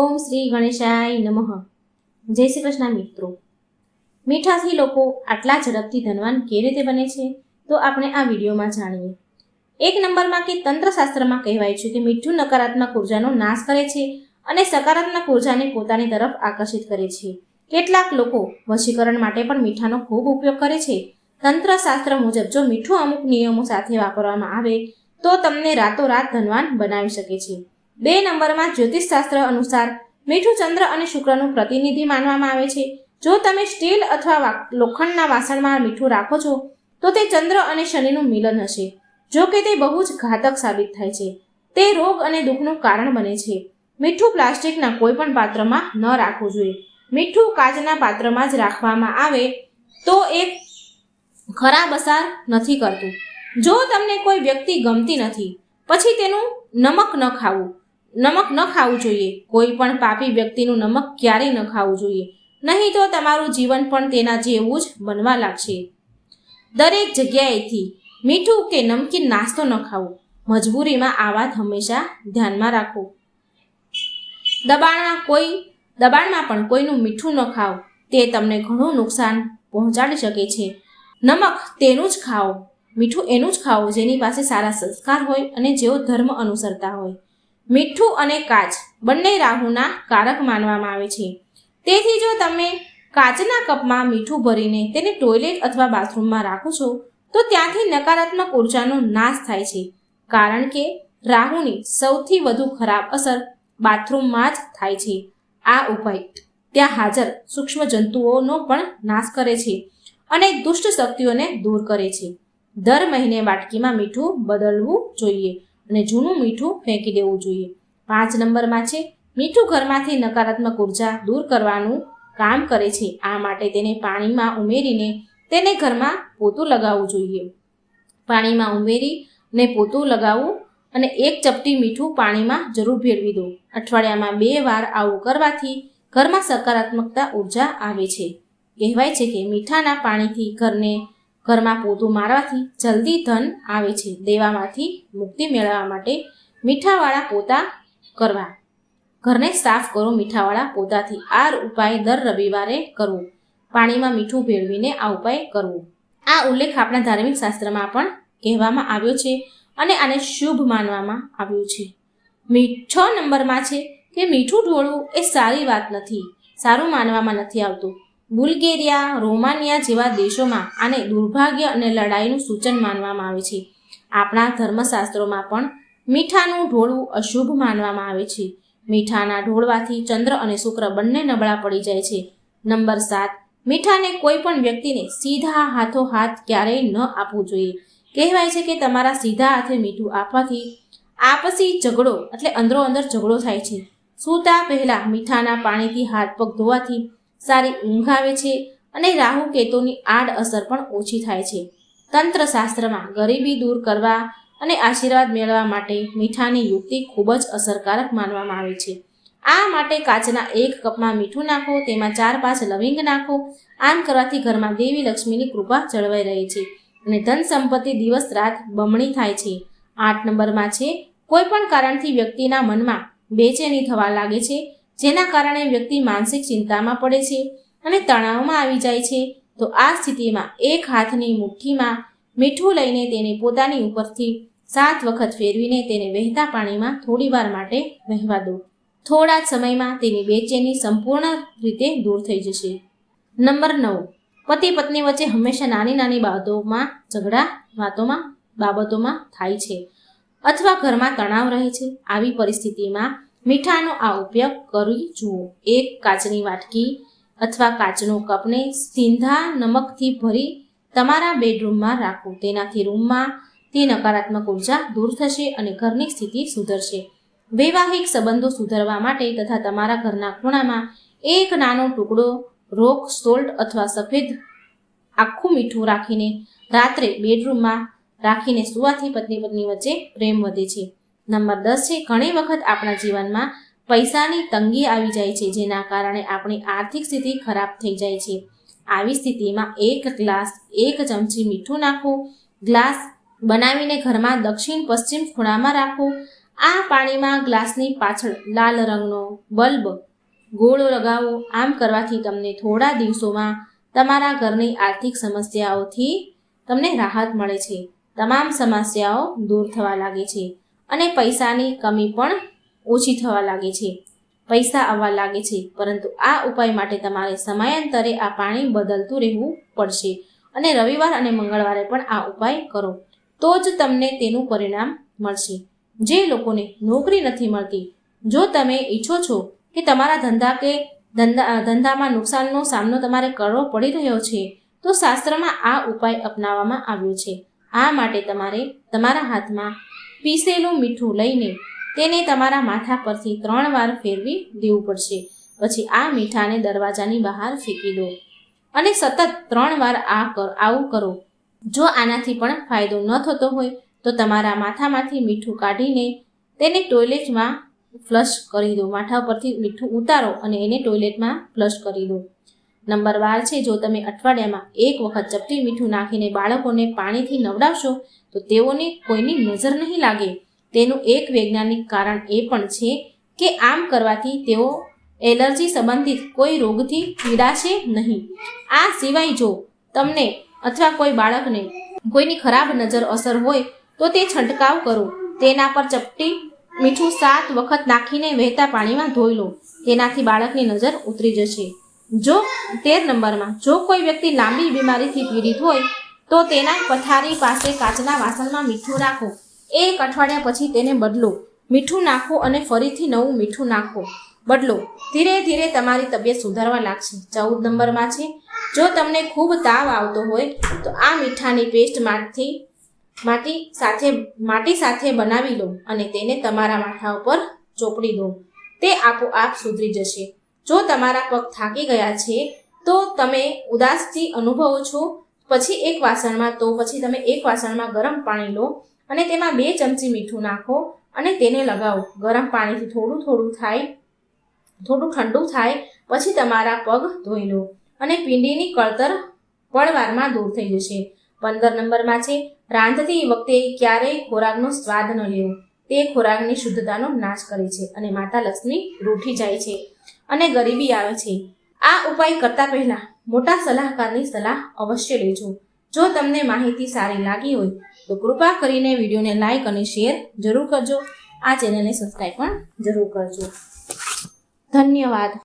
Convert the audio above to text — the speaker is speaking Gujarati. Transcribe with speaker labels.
Speaker 1: ઓમ શ્રી ગણેશાય નમઃ. જય શ્રી કૃષ્ણ મિત્રો. મીઠાથી લોકો આટલા ઝડપથી ધનવાન કેવી રીતે બને છે? તો આપણે આ વિડીયોમાં જાણીએ. એક નંબરમાં કે તંત્રશાસ્ત્રમાં કહેવાય છે કે મીઠું નકારાત્મક ઉર્જાનો નાશ કરે છે અને સકારાત્મક ઉર્જાને પોતાની તરફ આકર્ષિત કરે છે. કેટલાક લોકો વશીકરણ માટે પણ મીઠાનો ખૂબ ઉપયોગ કરે છે. તંત્રશાસ્ત્ર મુજબ જો મીઠું અમુક નિયમો સાથે વાપરવામાં આવે તો તમને રાતોરાત ધનવાન બનાવી શકે છે. બે નંબરમાં જ્યોતિષશાસ્ત્ર અનુસાર મીઠું ચંદ્ર અને શુક્રનું પ્રતિનિધિ માનવામાં આવે છે. જો તમે સ્ટીલ અથવા લોખંડના વાસણમાં મીઠું રાખો છો, તો તે ચંદ્ર અને શનિનું મિલન હશે. જો કે તે બહુ જ ઘાતક સાબિત થાય છે. તે રોગ અને દુઃખનું કારણ બને છે. મીઠું પ્લાસ્ટિકના કોઈ પણ પાત્રમાં ન રાખવું જોઈએ. મીઠું કાચના પાત્રમાં જ રાખવામાં આવે તો એ ખરાબ અસર નથી કરતું. જો તમને કોઈ વ્યક્તિ ગમતી નથી, પછી તેનું નમક ન ખાવું નમક ન ખાવું જોઈએ. કોઈ પણ પાપી વ્યક્તિનું નમક ક્યારેય ન ખાવું જોઈએ. નહીં તો તમારું જીવન પણ તેના જેવું જ બનવા લાગશે. દરેક જગ્યાએથી મીઠું કે નમકીન નાસ્તો ન ખાવો. મજબૂરીમાં આ વાત હંમેશા ધ્યાનમાં રાખો. દબાણમાં કોઈ, દબાણમાં પણ કોઈનું મીઠું ન ખાઓ. તે તમને ઘણું નુકસાન પહોંચાડી શકે છે. નમક તેનું જ ખાઓ. મીઠું એનું જ ખાઓ જેની પાસે સારા સંસ્કાર હોય અને જેઓ ધર્મ અનુસરતા હોય. મીઠું અને કાચ, બંને રાહુના કારક માનવામાં આવે છે. તેથી જો તમે કાચના કપમાં મીઠું ભરીને તેને ટોયલેટ અથવા બાથરૂમમાં રાખો છો, તો ત્યાંથી નકારાત્મક ઉર્જાનો નાશ થાય છે. કારણ કે રાહુની સૌથી વધુ ખરાબ અસર બાથરૂમમાં જ થાય છે. આ ઉપાય ત્યાં હાજર સૂક્ષ્મ જંતુઓનો પણ નાશ કરે છે અને દુષ્ટ શક્તિઓને દૂર કરે છે. દર મહિને વાટકીમાં મીઠું બદલવું જોઈએ. અને જૂનું મીઠું ફેંકી દેવું જોઈએ. પાંચ નંબરમાં છે, મીઠું ઘરમાંથી નકારાત્મક ઊર્જા દૂર કરવાનું કામ કરે છે. આ માટે તેને પાણીમાં ઉમેરીને તેને ઘરમાં પોતું લગાવવું જોઈએ. પાણીમાં ઉમેરી ને પોતું લગાવવું અને એક ચપટી મીઠું પાણીમાં જરૂર ભેળવી દો. અઠવાડિયામાં બે વાર આવું કરવાથી ઘરમાં સકારાત્મકતા ઊર્જા આવે છે. કહેવાય છે કે મીઠાના પાણીથી ઘરને ઘરમાં પોતું મારવાથી જલ્દી ધન આવે છે. દેવામાંથી મુક્તિ મેળવવા માટે મીઠાવાળા પોતા કરવા. ઘરને સાફ કરો મીઠાવાળા પોતાથી. આ ઉપાય દર રવિવારે કરવો. પાણીમાં મીઠું ભેળવીને આ ઉપાય કરવો. આ ઉલ્લેખ આપણા ધાર્મિક શાસ્ત્રમાં પણ કહેવામાં આવ્યો છે અને આને શુભ માનવામાં આવ્યું છે. છ નંબરમાં છે કે મીઠું ઢોળવું એ સારી વાત નથી. સારું માનવામાં નથી આવતું. બુલ્ગેરિયા, રોમાનિયા જેવા દેશોમાં આને દુર્ભાગ્ય અને લડાઈનું સૂચન માનવામાં આવે છે. આપણા ધર્મશાસ્ત્રોમાં પણ મીઠાનું ઢોળવું અશુભ માનવામાં આવે છે. મીઠાના ઢોળવાથી ચંદ્ર અને શુક્ર બંને નબળા પડી જાય છે. નંબર સાત, મીઠાને કોઈ પણ વ્યક્તિને સીધા હાથો હાથ ક્યારેય ન આપવું જોઈએ. કહેવાય છે કે તમારા સીધા હાથે મીઠું આપવાથી આપસી ઝઘડો એટલે અંદરો અંદર ઝઘડો થાય છે. સૂતા પહેલાં મીઠાના પાણીથી હાથ પગ ધોવાથી સારી ઊંઘ આવે છે અને રાહુ કેતુની આડ અસર પણ ઓછી થાય છે. તંત્રશાસ્ત્રમાં ગરીબી દૂર કરવા અને આશીર્વાદ મેળવવા માટે મીઠાની યુક્તિ ખૂબ જ અસરકારક માનવામાં આવે છે. આ માટે કાચના એક કપમાં મીઠું નાખો, તેમાં ચાર પાંચ લવિંગ નાખો, આમ કરવાથી ઘરમાં દેવી લક્ષ્મીની કૃપા જળવાઈ રહે છે અને ધન સંપત્તિ દિવસ રાત બમણી થાય છે. આઠ નંબરમાં છે, કોઈ પણ કારણથી વ્યક્તિના મનમાં બેચેની થવા લાગે છે જેના કારણે વ્યક્તિ માનસિક ચિંતામાં પડે છે અને તણાવમાં આવી જાય છે, તો આ સ્થિતિમાં એક હાથની મુઠ્ઠીમાં મીઠું લઈને તેને પોતાની ઉપરથી સાત વખત ફેરવીને તેને વહેતા પાણીમાં થોડીવાર માટે વહેવા દો. થોડા જ સમયમાં તેની બેચેની સંપૂર્ણ રીતે દૂર થઈ જશે. નંબર નવ. પતિ પત્ની વચ્ચે હંમેશા નાની નાની બાબતોમાં ઝઘડા, વાતોમાં બાબતોમાં થાય છે. અથવા ઘરમાં તણાવ રહે છે. આવી પરિસ્થિતિમાં મીઠાનો આ ઉપયોગ કરી જુઓ. એક કાચની વાટકી અથવા કાચનો કપને સિંધા નમકથી ભરી તમારા બેડરૂમમાં રાખો. તેનાથી રૂમમાં તે નકારાત્મક ઊર્જા દૂર થશે અને ઘરની સ્થિતિ સુધરશે. વૈવાહિક સંબંધો સુધારવા માટે તથા તમારા ઘરના ખૂણામાં એક નાનો ટુકડો રોક, સોલ્ટ અથવા સફેદ આખું મીઠું રાખીને રાત્રે બેડરૂમમાં રાખીને સુવાથી પત્ની પત્ની વચ્ચે પ્રેમ વધે છે. નંબર દસ છે, ઘણી વખત આપણા જીવનમાં પૈસાની તંગી આવી જાય છે, જેના કારણે આપણી આર્થિક સ્થિતિ ખરાબ થઈ જાય છે. આવી સ્થિતિમાં એક ગ્લાસ, એક ચમચી મીઠું નાખો, ગ્લાસ બનાવીને ઘરમાં દક્ષિણ પશ્ચિમ ખૂણામાં રાખો. આ પાણીમાં ગ્લાસની પાછળ લાલ રંગનો બલ્બ ગોળો લગાવો. આમ કરવાથી તમને થોડા દિવસોમાં તમારા ઘરની આર્થિક સમસ્યાઓથી તમને રાહત મળે છે. તમામ સમસ્યાઓ દૂર થવા લાગે છે. અને પૈસાની કમી પણ ઓછી થવા લાગે છે. પૈસા આવવા લાગે છે, પરંતુ આ ઉપાય માટે તમારે સમયાંતરે આ પાણી બદલતું રહેવું પડશે અને રવિવાર અને મંગળવારે પણ આ ઉપાય કરો. તો જ તમને તેનું પરિણામ મળશે. જે લોકોને નોકરી નથી મળતી, જો તમે ઈચ્છો છો કે તમારા ધંધા કે ધંધા, ધંધામાં નુકસાનનો સામનો તમારે કરવો પડી રહ્યો છે, તો શાસ્ત્રમાં આ ઉપાય અપનાવવામાં આવ્યો છે. આ માટે તમારે તમારા હાથમાં પીસેલું મીઠું લઈને તેને તમારા માથા પરથી ત્રણ વાર ફેરવી દેવું પડશે. પછી આ મીઠાને દરવાજાની બહાર ફેંકી દો અને સતત ત્રણ વાર આ કર, આવું કરો. જો આનાથી પણ ફાયદો ન થતો હોય તો તમારા માથામાંથી મીઠું કાઢીને તેને ટોયલેટમાં ફ્લશ કરી દો. માથા પરથી મીઠું ઉતારો અને એને ટોયલેટમાં ફ્લશ કરી દો. નંબર બાર છે, જો તમે અઠવાડિયામાં એક વખત ચપટી મીઠું નાખીને બાળકોને પાણીથી નવડાવશો, તો તેઓને કોઈની નજર નહીં લાગે. તેનું એક વૈજ્ઞાનિક કારણ એ પણ છે કે આમ કરવાથી તેઓ એલર્જી સંબંધિત કોઈ રોગથી પીડાશે નહીં. આ સિવાય જો તમને અથવા કોઈ બાળકને કોઈની ખરાબ નજર અસર હોય, તો તે છંટકાવ કરો. તેના પર ચપટી મીઠું સાત વખત નાખીને વહેતા પાણીમાં ધોઈ લો. તેનાથી બાળકની નજર ઉતરી જશે. જો તેર નંબરમાં જો કોઈ વ્યક્તિ લાંબી બીમારીથી પીડિત હોય, તો તેના પથારી પાસે કાચના વાસણમાં મીઠું નાખો. એક અઠવાડિયા પછી તેને બદલો. મીઠું નાખો અને ફરીથી નવું મીઠું નાખો. બદલો. ધીરે ધીરે તમારી તબિયત સુધારવા લાગશે. ચૌદ નંબરમાં છે, જો તમને ખૂબ તાવ આવતો હોય, તો આ મીઠાની પેસ્ટ માટી માટી સાથે માટી સાથે બનાવી લો અને તેને તમારા માથા ઉપર ચોપડી દો. તે આપોઆપ સુધરી જશે. જો તમારા પગ થાકી ગયા છે, તો તમે ઉદાસથી અનુભવો છો. પછી એક વાસણમાં તો પછી તમે એક વાસણમાં ગરમ પાણી લો અને તેમાં બે ચમચી મીઠું નાખો અને તેને લગાવો. ગરમ પાણીથી થોડું થોડું થાય, થોડું ઠંડુ થાય, પછી તમારા પગ ધોઈ લો અને પિંડીની કળતર પળવારમાં દૂર થઈ જશે. પંદર નંબરમાં છે, રાંધતી વખતે ક્યારેય ખોરાકનો સ્વાદ ન લેવો. તે ખોરાકની શુદ્ધતાનો નાશ કરે છે અને માતા લક્ષ્મી રૂઠી જાય છે. અને ગરીબી આવે છે. આ ઉપાય કરતા પહેલા મોટા સલાહકારની સલાહ અવશ્ય લેજો. જો તમને માહિતી સારી લાગી હોય, તો કૃપા કરીને વિડીયોને લાઇક અને શેર જરૂર કરજો. આ ચેનલને સબસ્ક્રાઈબ પણ જરૂર કરજો. ધન્યવાદ.